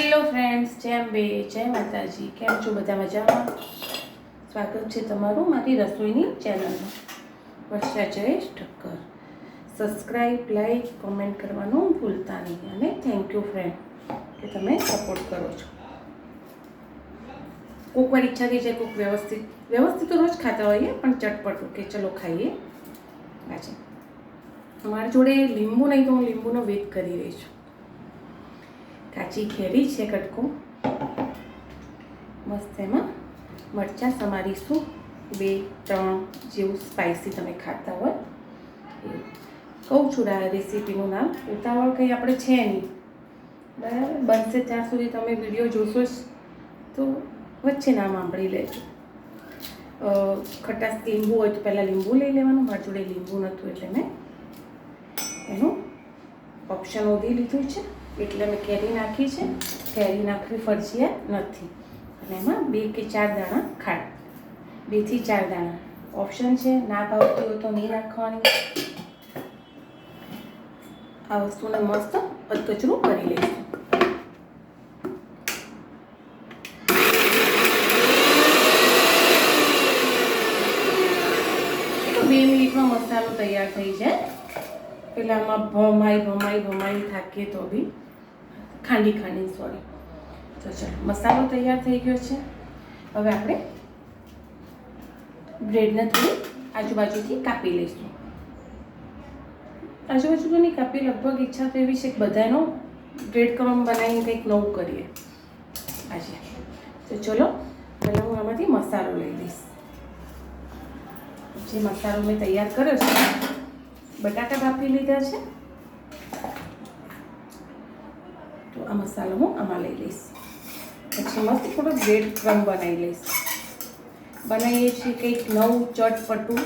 Hello friends, જેમ બે, જય માતાજી. કેમ છો બધા મજામાં? સ્વાગત છે તમારું મારી રસોઈની ચેનલમાં. Varsha Jayesh Thakkar. Subscribe like comment કરવાનું ભૂલતા નહીં અને થેન્ક યુ ફ્રેન્ડ કે તમે સપોર્ટ કરો છો. કોક વાર ઈચ્છા થઈ જાય, કોક વ્યવસ્થિત વ્યવસ્થિત તો રોજ ખાતા હોઈએ, પણ ચટપટું કે ચલો ખાઈએ. આજે મારા જોડે લીંબુ નહીં તો હું લીંબુનો વેટ કરી રહી છું. કાચી કેરી છે કટકો. મસ્ત એમાં મરચાં સમારીશું. બે, ત્રણ જેવું સ્પાઇસી તમે ખાતા હોય. કહું છું આ રેસીપીનું નામ. ઉતાવળ કંઈ આપણે છે નહીં. બરાબર? બનશે ત્યાં સુધી તમે વીડિયો જોશો જ. તો વચ્ચે નામ સાંભળી લેજો. ખટાશ લીંબુ હોય તો પહેલાં લીંબુ લઈ લેવાનું. મારી જોડે લીંબુ નહોતું એટલે મેં એનું ઓપ્શન ઓધી લીધું છે. એટલે મેં કેરી નાખી છે. કેરી નાખવી ફરજિયાત નથી. અને એમાં બે કે ચાર દાણા ખાંડ. બેથી ચાર દાણા. ઓપ્શન છે, ના ભાવતી હોય તો નહીં નાખવાની આ વસ્તુને મસ્ત અધકચરું કરી લઈશું. બે મિનિટમાં મસાલો તૈયાર થઈ જાય. પેલામાં ભમાઈ ભમાઈ ભમાઈ થાકીએ તો બી ખાંડી ખાંડી સોરી તો ચાલો, મસાલો તૈયાર થઈ ગયો છે. હવે આપણે બ્રેડને થોડી આજુબાજુથી કાપી લઈશું. આજુબાજુ તો નહીં કાપી લગભગ ઈચ્છા તો એવી છે કે બધાનો બ્રેડ ક્રમ બનાવીને કંઈક નવું કરીએ. આજે. તો ચલો, પહેલાં હું આમાંથી મસાલો લઈ લઈશ. જે મસાલો મેં તૈયાર કર્યો છે, બટાકા કાપી લીધા છે. તો આ મસાલો હું આમાં લઈ લઈશ પછી મસ્ત થોડો બ્રેડ ક્રમ બનાવી લઈશ બનાવીએ છીએ કંઈક નવું ચટપટું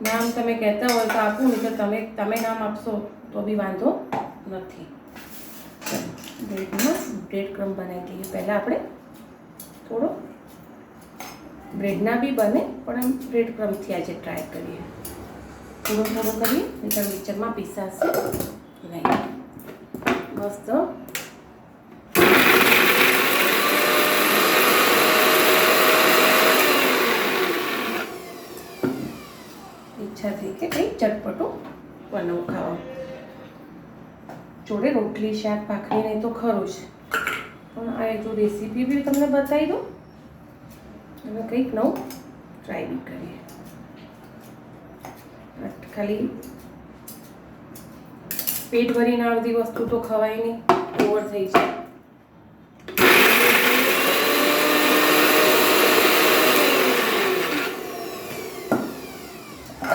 નામ તમે કહેતા હોય તો આપું નહીં તો તમે તમે નામ આપશો તો બી વાંધો નથી બ્રેડમાં બ્રેડ ક્રમ બનાવી દઈએ પહેલાં આપણે થોડો બ્રેડના બી બને પણ એમ બ્રેડ ક્રમથી આજે ટ્રાય કરીએ થોડો થોડો કરીએ નહીંતર મિક્સરમાં પીસાશે નહીં મસ્ત ઈચ્છા થઈ કે કંઈ ચટપટું બનાવું ખાવા. જોડે રોટલી, શાક, ભાખરી નહીં તો ખરું જ. પણ આ જો રેસીપી બી તમને બતાવી દઉં. અને કંઈક નવું ટ્રાય બી કરીએ. ખાલી પેટ ભરીને આવતી વસ્તુ તો ખવાય નહીં. ઓવર થઈ જાય.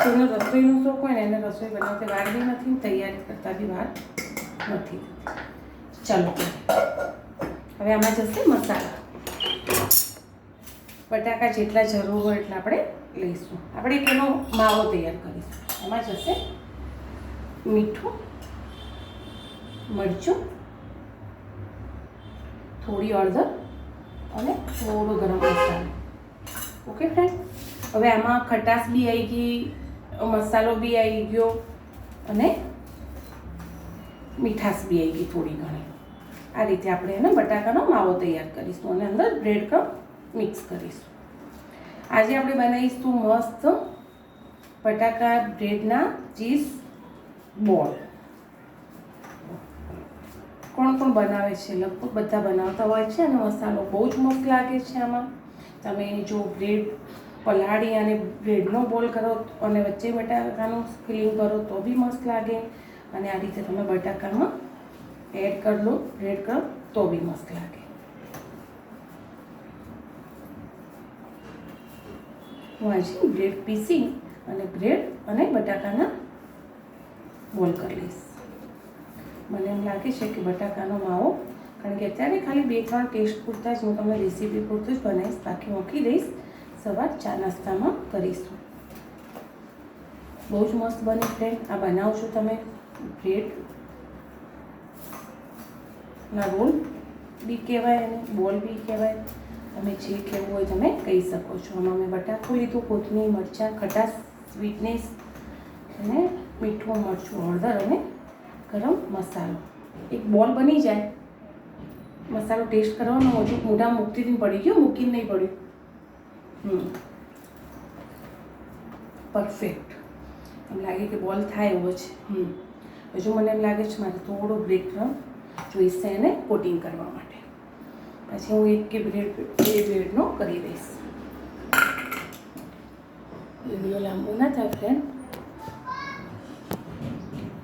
જેનો રસોઈનો શોખ હોય ને એને રસોઈ બનાવતી વાર બી નથી તૈયારી કરતા બી વાર નથી. ચાલો. હવે આમાં જશે મસાલા. બટાકા જેટલા જરૂર હોય એટલા આપણે લઈશું. આપણે એક એનો માવો તૈયાર કરીશું. એમાં જશે મીઠું મરચું, થોડી હળદર અને થોડો ગરમ મસાલો. ઓકે ફ્રેન્ડ હવે આમાં ખટાશ બી આવી ગઈ, મસાલો બી આવી ગયો અને મીઠાશ બી આવી ગઈ થોડી ઘણી. આ રીતે આપણે એને બટાકાનો માવો તૈયાર કરીશું અને અંદર બ્રેડ ક્રમ મિક્સ કરીશું. આજે આપણે બનાવીશું મસ્ત બટાકા બ્રેડના ચીઝ બોલ કોણ કોણ બનાવે છે, લગભગ બધા બનાવતા હોય છે અને મસાલો બહુ જ મસ્ત લાગે છે આમાં. તમે જો બ્રેડ, પલાળી અને બ્રેડનો બોલ કરો અને વચ્ચે બટાકાનું ફિલિંગ કરો તો બી મસ્ત લાગે. અને આ રીતે તમે બટાકામાં એડ કરી લો, બ્રેડ કરો તો બી મસ્ત લાગે. હું આજે બ્રેડ પીસી અને બ્રેડ અને બટાકાના બોલ કરી લઈશ. મને એમ લાગે છે કે બટાકાનો માવો, કારણ કે અત્યારે ખાલી બે ત્રણ ટેસ્ટ પૂરતા જ હું તમને રેસીપી પૂરતું જ બનાવીશ, બાકી મૂકી દઈશ. સવાર ચા નાસ્તામાં કરીશું. બહુ જ મસ્ત બને ફ્રેન્ડ આ બનાવશો તમે. બ્રેડ ના રોલ બી કહેવાય અને બોલ બી કહેવાય. તમે જે કહેવું હોય તમે કહી શકો છો. આમાં મેં બટાકું લીધું, કોથમીર, મરચાં, ખટાશ સ્વીટનેસ અને મીઠું, મરચું, હળદર અને ગરમ મસાલો. એક બોલ બની જાય. મસાલો ટેસ્ટ કરવાનો હજુ મોઢા મૂકતી પડી. ગયો મૂકીને નહીં પડ્યું હમ. પરફેક્ટ એમ લાગે કે બોલ થાય એવો છે હમ. હજુ મને એમ લાગે છે મારે થોડો બ્રેક રમ જોઈશે એને કોટિંગ કરવા માટે. પછી હું એક કે બ્રેડ બે બ્રેડનો કરી દઈશ. વીડિયો લાંબો ના થાય ફ્રેન્ડ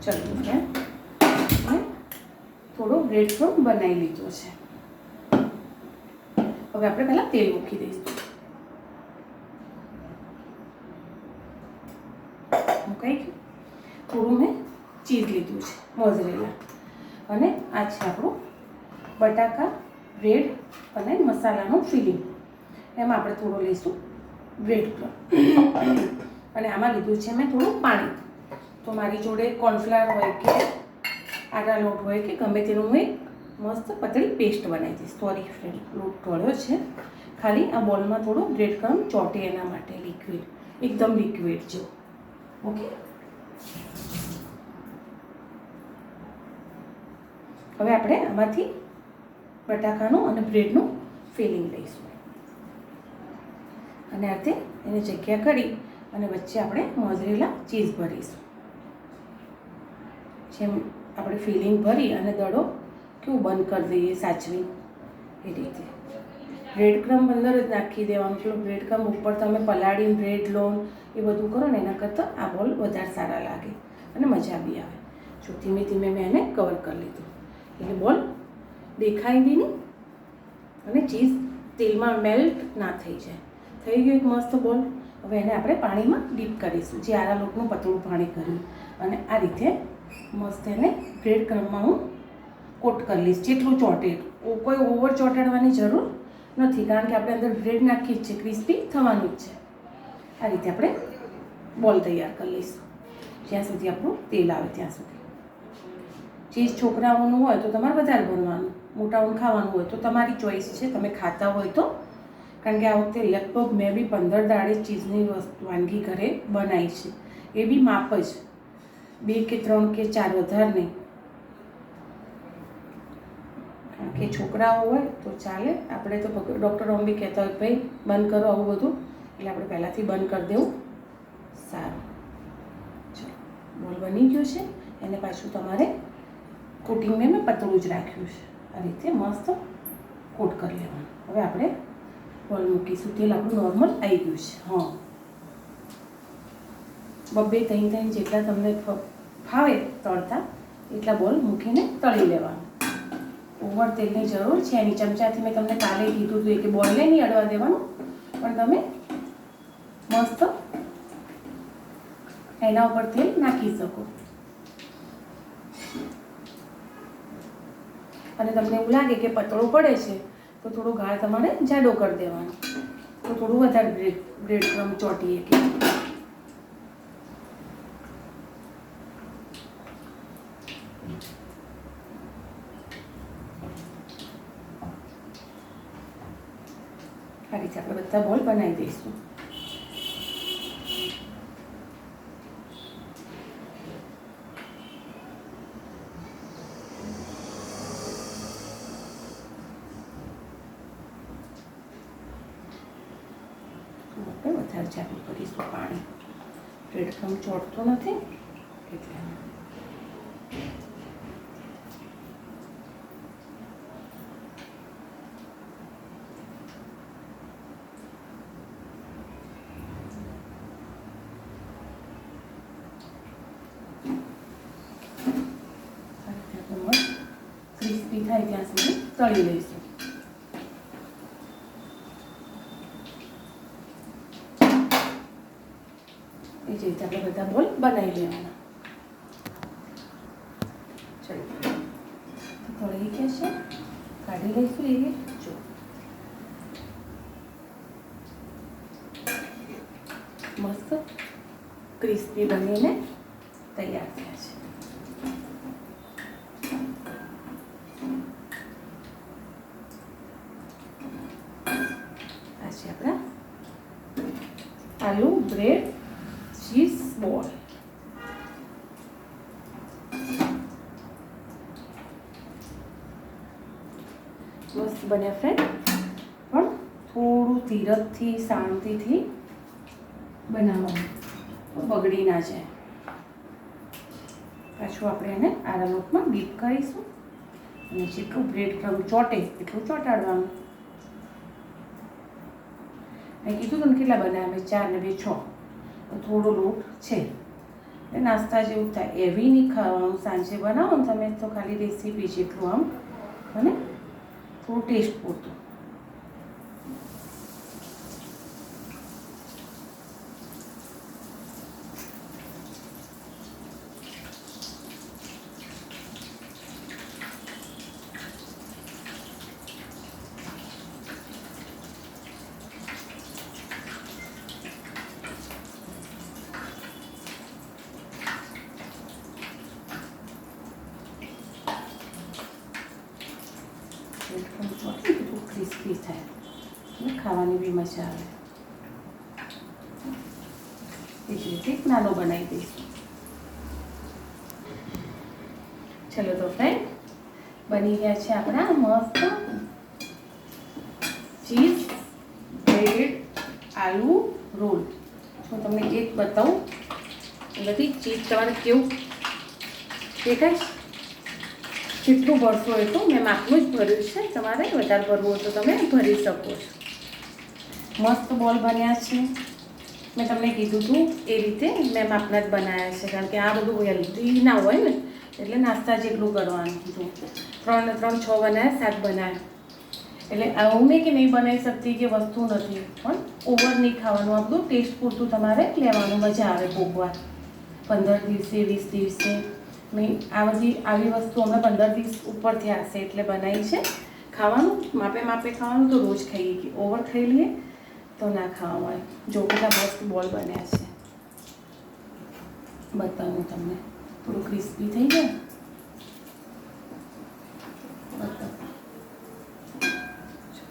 ચલો ફ્રેન્ડ થોડો બ્રેડ ફ્રોમ બનાવી લીધો છે. હવે આપણે પહેલાં તેલ મૂકી દઈશું. મુકાઈ ગયું? થોડું મેં ચીઝ લીધું છે, મોઝરેલા. અને આ છે આપણું બટાકા બ્રેડ અને મસાલાનું ફિલિંગ એમાં આપણે થોડું લઈશું બ્રેડ ક્રમ અને આમાં લીધું છે મેં થોડું પાણી. તો મારી જોડે કોર્નફ્લાવર હોય કે આટા લોટ હોય કે ગમે તેનું હું એક મસ્ત પતળી પેસ્ટ બનાવી દઈશ. સોરી ફ્રેન્ડ લોટ ઢોળ્યો છે. ખાલી આ બોલમાં થોડું બ્રેડ ક્રમ ચોટે એના માટે લિક્વિડ એકદમ લિક્વિડ જો ઓકે હવે આપણે આમાંથી બટાકાનું અને બ્રેડનું ફિલિંગ લઈશું. અને આ રીતે એને જગ્યા કરી અને વચ્ચે આપણે મોઝરેલા ચીઝ ભરીશું. જેમ આપણે ફિલિંગ ભરી અને દડો કેવું બંધ કરી દઈએ સાચવી? એ રીતે. બ્રેડ ક્રમ અંદર જ નાખી દેવાનું. છે બ્રેડ ક્રમ ઉપર તમે પલાળીને બ્રેડ લો એ બધું કરો ને, એના કરતાં આ બોલ વધારે સારા લાગે અને મજા બી આવે. જો ધીમે ધીમે મેં એને કવર કરી લીધું. એટલે બોલ, દેખાય બી નહીં અને ચીઝ તેલમાં મેલ્ટ ના થઈ જાય. થઈ ગયું એક મસ્ત બોલ. હવે એને આપણે પાણીમાં ડીપ કરીશું. જે આરા લોટનું પતળું પાણી કર્યું. અને આ રીતે મસ્ત એને બ્રેડ ક્રમમાં હું કોટ કરી લઈશ, જેટલું ચોંટેડ કોઈ ઓવર ચોંટાડવાની જરૂર નથી, કારણ કે આપણે અંદર બ્રેડ નાખી જ છે, ક્રિસ્પી થવાનું જ છે. આ રીતે આપણે બોલ તૈયાર કરી લઈશું. જ્યાં સુધી આપણું તેલ આવે ત્યાં સુધી. ચીઝ છોકરાઓનું હોય તો તમારે વધારે ભરવાનું મોટાઓનું ખાવાનું હોય તો તમારી ચોઈસ છે, તમે ખાતા હોય તો. કારણ કે આ વખતે લગભગ મેં બી પંદર દાડે ચીઝની વાનગી ઘરે બનાવી છે. એ બી માપ જ. બે કે ત્રણ કે ચાર વધારે નહીં. કે છોકરાઓ હોય તો ચાલે. આપણે તો ડૉક્ટરો બી કહેતા હોય ભાઈ, બંધ કરો આવું બધું. એટલે આપણે પહેલાંથી બંધ કરી દેવું. સારું. ચલો. બોલ બની ગયો છે. એને પાછું તમારે કોટિંગ મેં પતળું જ રાખ્યું છે. આ રીતે મસ્ત કોટ કરી લેવાનું. હવે આપણે બોલ મૂકીશું. તેલ આપણું નોર્મલ આવી ગયું છે. હા. બબ્બે ત્રણ ત્રણ જેટલા તમને ફાવે તળતા, એટલા બોલ મૂકીને તળી લેવાનું. ઓવર તેલની જરૂર છે. એની ચમચાથી મેં તમને કાલે કીધું હતું કે બોલને નહીં અડવા દેવાનું. પણ તમે મસ્ત એના ઉપર તેલ નાખી શકો. અને તમને એવું લાગે કે પતળો પડે છે, તો થોડો ગાળ તમારે જાડો કરી દેવાનો. તો થોડું વધારે બ્રેડ બ્રેડ ક્રમ ચોંટીએ કે આ રીતે આપણે બધા બોલ બનાવી દઈશું. આપણે વધારે ચાલુ કરીશું. પાણી. બ્રેડક્રમ ચોટતો નથી. એટલે આ રીતે આપણે મસ્ત ક્રિસ્પી થાય ત્યાં સુધી તળી લઈશું. એ જ રીતે આપણે બધા બોલ બનાવી લેવાના. ચલો. તળી ગયા છે કાઢી લઈશું એ જો. મસ્ત ક્રિસ્પી બનીને તૈયાર થયા છે આપણા આલુ બ્રેડ ચીઝ બોલ બન્યા ફ્રેન્ડ પણ થોડું ધીરજથી શાંતિથી બનાવવાનું. તો બગડી ના જાય. પાછું આપણે એને આરા લોટમાં ડીપ કરીશું. અને જેટલું બ્રેડ ક્રમ ચોટે એટલું ચોંટાડવાનું. મેં કીધું તમને કેટલા બનાવ્યા મેં ચાર ને બે છ. થોડો લોટ છે. એટલે નાસ્તા જેવું થાય. એવી નહીં ખાવાનું. સાંજે બનાવો ને તમે તો ખાલી રેસીપી જેટલું આમ. અને થોડું ટેસ્ટ પૂરતું. થોડું ક્રિસ્પી થાય અને ખાવાની બી મજા આવે એ જ રીતે એક નાનો બનાવી દઈશું ચલો તો ફ્રેન્ડ બની ગયા છે આપણા મસ્ત ચીઝ બ્રેડ આલુ રોલ હું તમને એક બતાવું બધી ચીઝ તમારે કેવું દેખાય? જેટલું ભરશો એટલું મેં માપનું જ ભર્યું છે. તમારે વધારે ભરવું તો તમે ભરી શકો છો. મસ્ત બોલ બન્યા છે. મેં તમને કીધું હતું એ રીતે મેં માપના જ બનાવ્યા છે. કારણ કે આ બધું હેલ્ધી ના હોય ને, એટલે નાસ્તા જેટલું કરવાનું હતું ત્રણ ત્રણ છ બનાવ્યા સાત બનાવ્યા એટલે આવું નહીં કે નહીં બનાવી શકતી કે વસ્તુ નથી, પણ ઓવર નહીં ખાવાનું. આ બધું ટેસ્ટ પૂરતું તમારે લેવાનું. મજા આવે પોકવા પંદર દિવસે, વીસ દિવસે. મેં આ બધી આવી વસ્તુ હમણાં પંદર દિવસ ઉપર થયા હશે એટલે બનાવી છે. ખાવાનું, માપે માપે ખાવાનું તો રોજ ખાઈએ કે ઓવર ખાઈ લઈએ તો ના ખાવા મળે. જો કેટલા મસ્ત બોલ બન્યા છે. બતાવું તમને. થોડું ક્રિસ્પી થઈ જાય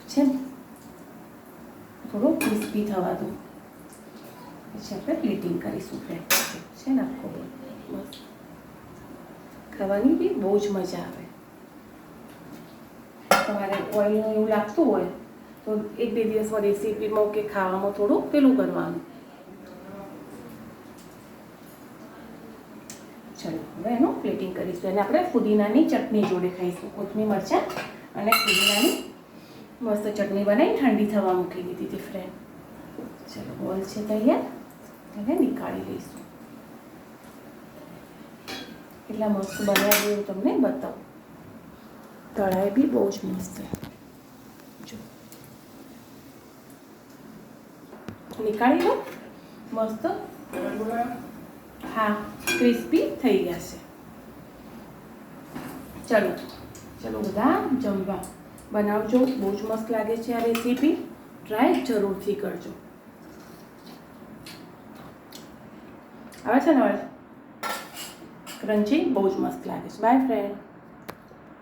છે ને? થોડું ક્રિસ્પી થવા દો પછી આપણે પ્લેટિંગ કરીશું. ફ્રેન્ડ છે ને આખો મસ્ત. ખાવાની બી બહુ જ મજા આવે. તમારે ઓઇલનું એવું લાગતું હોય, તો એક બે દિવસમાં રેસીપીમાં કે ખાવામાં થોડું પેલું કરવાનું. ચલો, હવે એનું પ્લેટિંગ કરીશું. અને આપણે ફુદીનાની ચટણી જોડે ખાઈશું. કોથમી મરચાં અને ફુદીનાની મસ્ત ચટણી બનાવી ઠંડી થવા મૂકી દીધી હતી ફ્રેન્ડ ચલો બોલ છે તૈયાર. એને નીકાળી લઈશું. કેટલા મસ્ત બનાવ્યું હું તમને બતાવું. તળાઈ બી બહુ જ મસ્ત જો. નીકાળી લો. મસ્ત. હા ક્રિસ્પી થઈ ગયા છે. ચલો. ચલો. બધા જમવા. બનાવજો બહુ જ મસ્ત લાગે છે આ રેસીપી. ટ્રાય જરૂરથી કરજો. આવે છે ને અવાજ ક્રન્ચી બહુ જ મસ્ત લાગે છે. By friend